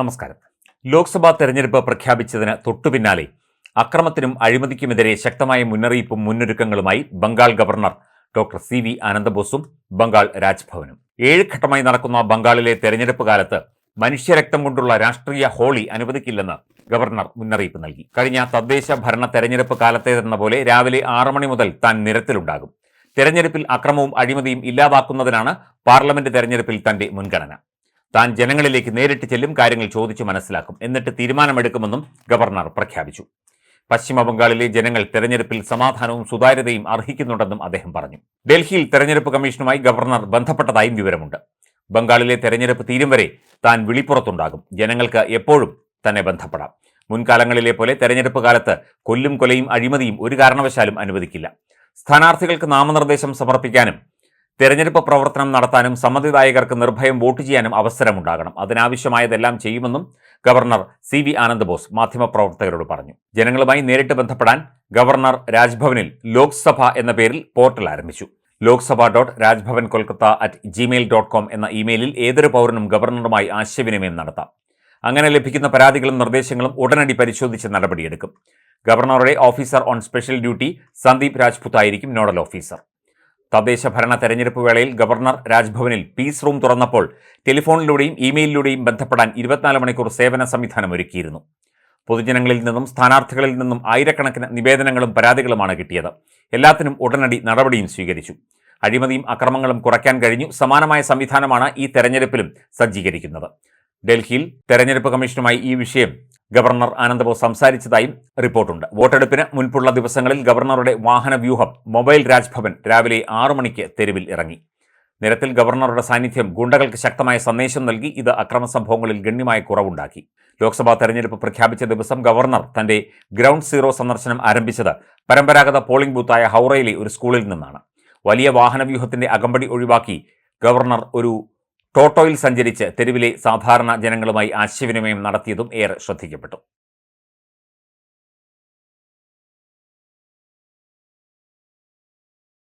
നമസ്കാരം. ലോക്സഭാ തെരഞ്ഞെടുപ്പ് പ്രഖ്യാപിച്ചതിന് തൊട്ടുപിന്നാലെ അക്രമത്തിനും അഴിമതിക്കുമെതിരെ ശക്തമായ മുന്നറിയിപ്പും മുന്നൊരുക്കങ്ങളുമായി Bengal governor doctor C V ആനന്ദബോസും Bengal രാജ്ഭവനും. ഏഴ് ഘട്ടമായി നടക്കുന്ന ബംഗാളിലെ തെരഞ്ഞെടുപ്പ് കാലത്ത് മനുഷ്യരക്തം കൊണ്ടുള്ള രാഷ്ട്രീയ ഹോളി അനുവദിക്കില്ലെന്ന് ഗവർണർ മുന്നറിയിപ്പ് നൽകി. കഴിഞ്ഞ തദ്ദേശ ഭരണ തെരഞ്ഞെടുപ്പ് കാലത്തേതെന്ന പോലെ രാവിലെ ആറ് മണി മുതൽ താൻ നിരത്തിലുണ്ടാകും. തെരഞ്ഞെടുപ്പിൽ അക്രമവും അഴിമതിയും ഇല്ലാതാക്കുന്നതിനാണ് പാർലമെന്റ് തെരഞ്ഞെടുപ്പിൽ തന്റെ മുൻഗണന. താൻ ജനങ്ങളിലേക്ക് നേരിട്ട് ചെല്ലും കാര്യങ്ങൾ ചോദിച്ചു മനസ്സിലാക്കും. എന്നിട്ട് തീരുമാനമെടുക്കുമെന്നും ഗവർണർ പ്രഖ്യാപിച്ചു. പശ്ചിമ ബംഗാളിലെ ജനങ്ങൾ തെരഞ്ഞെടുപ്പിൽ സമാധാനവും സുതാര്യതയും അർഹിക്കുന്നുണ്ടെന്നും അദ്ദേഹം പറഞ്ഞു. ഡൽഹിയിൽ തെരഞ്ഞെടുപ്പ് കമ്മീഷനുമായി ഗവർണർ ബന്ധപ്പെട്ടതായും വിവരമുണ്ട്. ബംഗാളിലെ തെരഞ്ഞെടുപ്പ് തീരും വരെ താൻ വിളിപ്പുറത്തുണ്ടാകും. ജനങ്ങൾക്ക് എപ്പോഴും തന്നെ ബന്ധപ്പെടാം. മുൻകാലങ്ങളിലെ പോലെ തെരഞ്ഞെടുപ്പ് കാലത്ത് കൊല്ലും കൊലയും അഴിമതിയും ഒരു കാരണവശാലും അനുവദിക്കില്ല. സ്ഥാനാർത്ഥികൾക്ക് നാമനിർദ്ദേശം സമർപ്പിക്കാനും തെരഞ്ഞെടുപ്പ് പ്രവർത്തനം നടത്താനും സമ്മതിദായകർക്ക് നിർഭയം വോട്ട് ചെയ്യാനും അവസരമുണ്ടാകണം. അതിനാവശ്യമായതെല്ലാം ചെയ്യുമെന്നും ഗവർണർ സി വി ആനന്ദബോസ് മാധ്യമപ്രവർത്തകരോട് പറഞ്ഞു. ജനങ്ങളുമായി നേരിട്ട് ബന്ധപ്പെടാൻ ഗവർണർ രാജ്ഭവനിൽ ലോക്സഭ എന്ന പേരിൽ പോർട്ടൽ ആരംഭിച്ചു. Lok Sabha dot Raj Bhavan Kolkata at Gmail dot com എന്ന ഇമെയിലിൽ ഏതൊരു പൗരനും ഗവർണറുമായി ആശയവിനിമയം നടത്താം. അങ്ങനെ ലഭിക്കുന്ന പരാതികളും നിർദ്ദേശങ്ങളും ഉടനടി പരിശോധിച്ച് നടപടിയെടുക്കും. ഗവർണറുടെ officer on special duty Sandeep Rajput ആയിരിക്കും നോഡൽ ഓഫീസർ. തദ്ദേശ ഭരണ തെരഞ്ഞെടുപ്പ് വേളയിൽ ഗവർണർ രാജ്ഭവനിൽ പീസ് റൂം തുറന്നപ്പോൾ ടെലിഫോണിലൂടെയും ഇമെയിലിലൂടെയും ബന്ധപ്പെടാൻ ഇരുപത്തിനാല് മണിക്കൂർ സേവന സംവിധാനം ഒരുക്കിയിരുന്നു. പൊതുജനങ്ങളിൽ നിന്നും സ്ഥാനാർത്ഥികളിൽ നിന്നും ആയിരക്കണക്കിന് നിവേദനങ്ങളും പരാതികളുമാണ് കിട്ടിയത്. എല്ലാത്തിനും ഉടനടി നടപടിയും സ്വീകരിച്ചു. അഴിമതിയും അക്രമങ്ങളും കുറയ്ക്കാൻ കഴിഞ്ഞു. സമാനമായ സംവിധാനമാണ് ഈ തെരഞ്ഞെടുപ്പിലും സജ്ജീകരിക്കുന്നത്. ഡൽഹിയിൽ തെരഞ്ഞെടുപ്പ് കമ്മീഷനുമായി ഈ വിഷയം ഗവർണർ ആനന്ദബോസ് സംസാരിച്ചതായും റിപ്പോർട്ടുണ്ട്. വോട്ടെടുപ്പിന് മുൻപുള്ള ദിവസങ്ങളിൽ ഗവർണറുടെ വാഹന വ്യൂഹം മൊബൈൽ രാജ്ഭവൻ രാവിലെ ആറു മണിക്ക് തെരുവിൽ ഇറങ്ങി. നിരത്തിൽ ഗവർണറുടെ സാന്നിധ്യം ഗുണ്ടകൾക്ക് ശക്തമായ സന്ദേശം നൽകി ഇത് അക്രമ സംഭവങ്ങളിൽ ഗണ്യമായ കുറവുണ്ടാക്കി. ലോക്സഭാ തെരഞ്ഞെടുപ്പ് പ്രഖ്യാപിച്ച ദിവസം ഗവർണർ തന്റെ ഗ്രൗണ്ട് സീറോ സന്ദർശനം ആരംഭിച്ചത് പരമ്പരാഗത പോളിംഗ് ബൂത്തായ ഹൗറയിലെ ഒരു സ്കൂളിൽ നിന്നാണ്. വലിയ വാഹനവ്യൂഹത്തിന്റെ അകമ്പടി ഒഴിവാക്കി ഗവർണർ ഒരു ടോട്ടോയിൽ സഞ്ചരിച്ച് തെരുവിലെ സാധാരണ ജനങ്ങളുമായി ആശയവിനിമയം നടത്തിയതും ഏറെ ശ്രദ്ധിക്കപ്പെട്ടു.